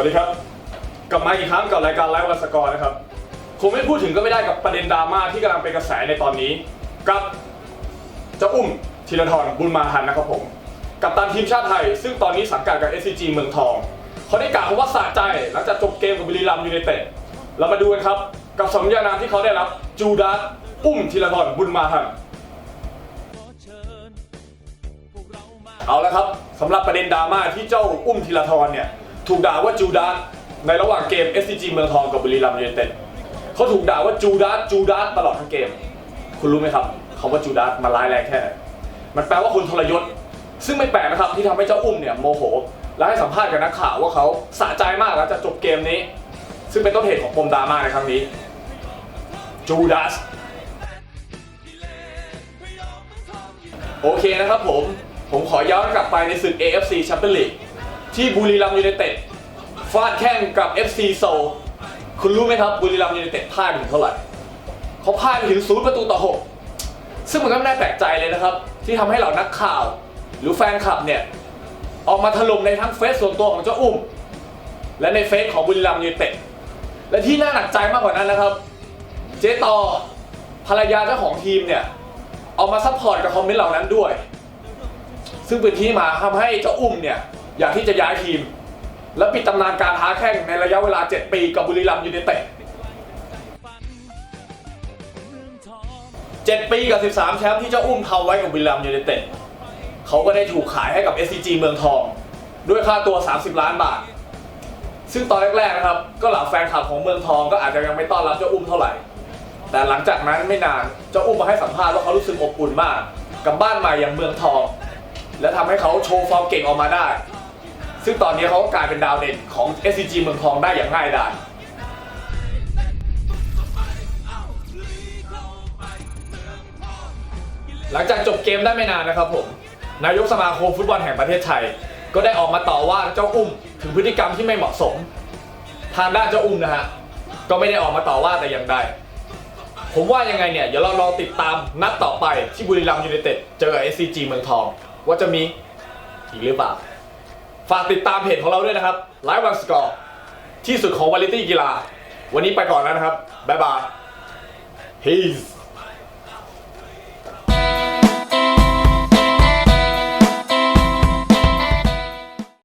วัสดีครับ กลับมาอีกครั้งกับรายการไลฟ์วัสกรนะครับคงไม่พูดถึงก็ไม่ได้กับประเด็นดราม่าที่กำลังเป็นกระแสในตอนนี้กับเจ้าอุ้มธีรทรบุญมาทันนะครับผม กับตันทีมชาติไทย ซึ่งตอนนี้สังกัดกับ SCG เมืองทองเขาได้กล่าวคำว่าสะใจหลังจากจบเกมกับบุรีรัมย์ยูไนเต็ดเรามาดูกันครับ กับสมญานามที่เขาได้รับจูดาสอุ้มธีรทรบุญมาทันเอาละครับสำหรับประเด็นดราม่าที่เจ้าอุ้มธีรทรเนี่ย ถูกด่าว่าจูดาสในระหว่างเกม SCG เมืองทองกับบุรีรัมย์ยูไนเต็ดเขาถูกด่าว่าจูดาสจูดาสตลอดทั้งเกม คุณรู้ไหมครับคำว่าจูดาสมันร้ายแรงแค่ไหนมันแปลว่าคนทรยศ ซึ่งไม่แปลกนะครับที่ทำให้เจ้าอุ้มเนี่ยโมโห และให้สัมภาษณ์กับนักข่าวว่าเขาสะใจมากหลังจากจบเกมนี้ ซึ่งเป็นต้นเหตุของปมดราม่าในครั้งนี้จูดาสโอเคนะครับผม ผมขอย้อนกลับไปในศึก AFC Champions League ที่บุรีรัมย์ยูไนเต็ดฟาดแข่งกับ FC โซลคุณรู้ไหมครับบุรีรัมย์ยูไนเต็ดพ่ายไปถึงเท่าไหร่เขาพ่ายไปถึงศูนย์ประตูต่อ 6 ซึ่งมันก็ไม่น่าแปลกใจเลยนะครับ ที่ทำให้เหล่านักข่าว หรือแฟนคลับเนี่ย ออกมาถล่มในทั้งเฟซส่วนตัวของเจ้าอุ้ม และในเฟซของบุรีรัมย์ยูไนเต็ดและที่น่าหนักใจมากกว่านั้นนะครับ เจ๊ต่อภรรยาเจ้าของทีมเนี่ยออกมาซัพพอร์ตกับคอมเมนต์เหล่านั้นด้วย ซึ่งเป็นที่มาทำให้เจ้าอุ้มเนี่ย อยากที่จะย้ายทีม และปิดตำนานการท้าแข่งในระยะเวลา 7 ปีกับบุรีรัมย์ยูไนเต็ด7ปีกับ 13 แชมป์ที่เจ้าอุ้มทำไว้กับบุรีรัมย์ยูไนเต็ดเขาก็ได้ถูกขายให้กับ SCG เมืองทอง ด้วยค่าตัว 30 ล้านบาท ซึ่งตอนแรกๆนะครับ ก็เหล่าแฟนคลับของเมืองทองก็อาจจะยังไม่ต้อนรับเจ้าอุ้มเท่าไหร่ แต่หลังจากนั้นไม่นานเจ้าอุ้มมาให้สัมภาษณ์ว่าเขารู้สึกอบอุ่นมาก กับบ้านใหม่อย่างเมืองทอง และทำให้เขาโชว์ฟอร์มเก่งออกมาได้ ซึ่งตอนนี้เขาก็กลายเป็นดาวเด่นของ SCG เมืองทองได้อย่างง่ายดายหลังจากจบเกมได้ไม่นานนะครับผม นายกสมาคมฟุตบอลแห่งประเทศไทย ก็ได้ออกมาต่อว่าเจ้าอุ้มถึงพฤติกรรมที่ไม่เหมาะสม ทางด้านเจ้าอุ้มนะฮะ ก็ไม่ได้ออกมาต่อว่าแต่อย่างใด ผมว่ายังไงเนี่ย เดี๋ยวเราลองติดตามนัดต่อไปที่บุรีรัมย์ยูไนเต็ดเจอกับ SCG เมืองทอง ว่าจะมีอีกหรือเปล่า ฝากติดตามเพจของเราด้วยนะครับไลฟ์วันสกอร์ที่สุดของวาไรตี้กีฬา วันนี้ไปก่อนแล้วนะครับ บ๊ายบาย peace